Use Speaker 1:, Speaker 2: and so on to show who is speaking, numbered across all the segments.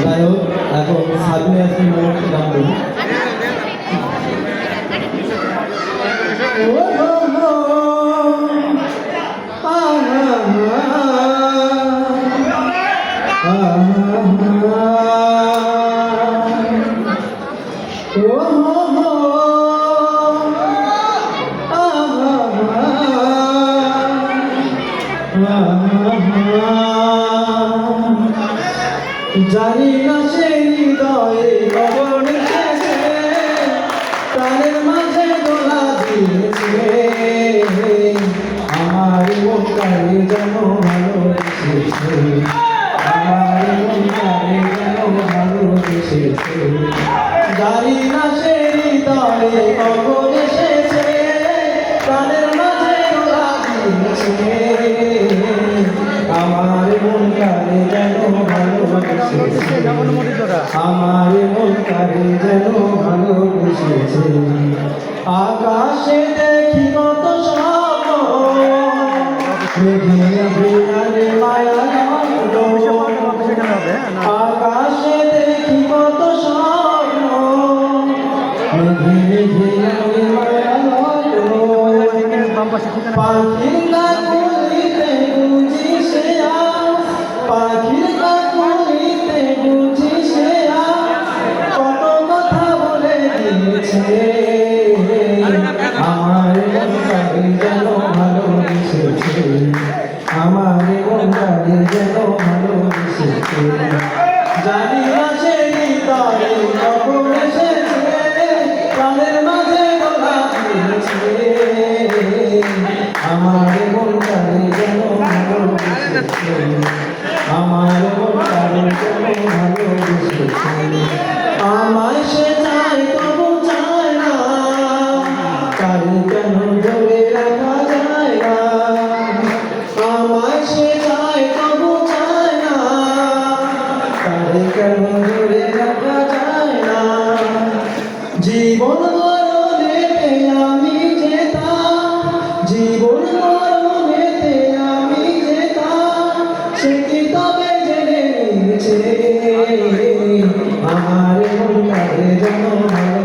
Speaker 1: যাই হোক এখন সাবিনা ইয়াসমিন ম্যাডাম একটু গান করুন জানি না সে হৃদয়ে কবর প্রাণের মাঝে দোলা দিয়েছে। আমার মনটারে যেন ভালোবেসেছে। আমার মনটারে যেন ভালোবেসেছে। জানি না সে হৃদয়ে কবর এসেছে। প্রাণের মাঝে দোলা দিয়েছে। আমার মন কারে যেন ভালোবেসেছে। আকাশে দেখি কত। আকাশে দেখি কত স্বপ্ন। মেঘে মেঘে আমার মনটাকে যেন ভালোবেসেছে আমার মনটাকে যেন ভালোবেসেছে জানি না মাঝে আমার মনটারে যেন ভালোবেসেছে আমার মনটারে যেন ভালোবেসেছে আমায় জীবন মরণেতে আমি যেতাম, জীবন মরণেতে আমি যেতাম সে কি তবে জেনে নিয়েছে আমার মন কারে যেন আমার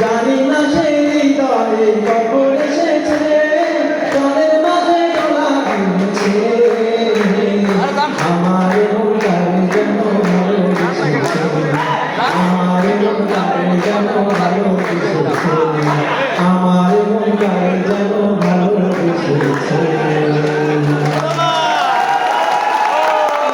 Speaker 1: জানি না সেই হৃদয়ে কখন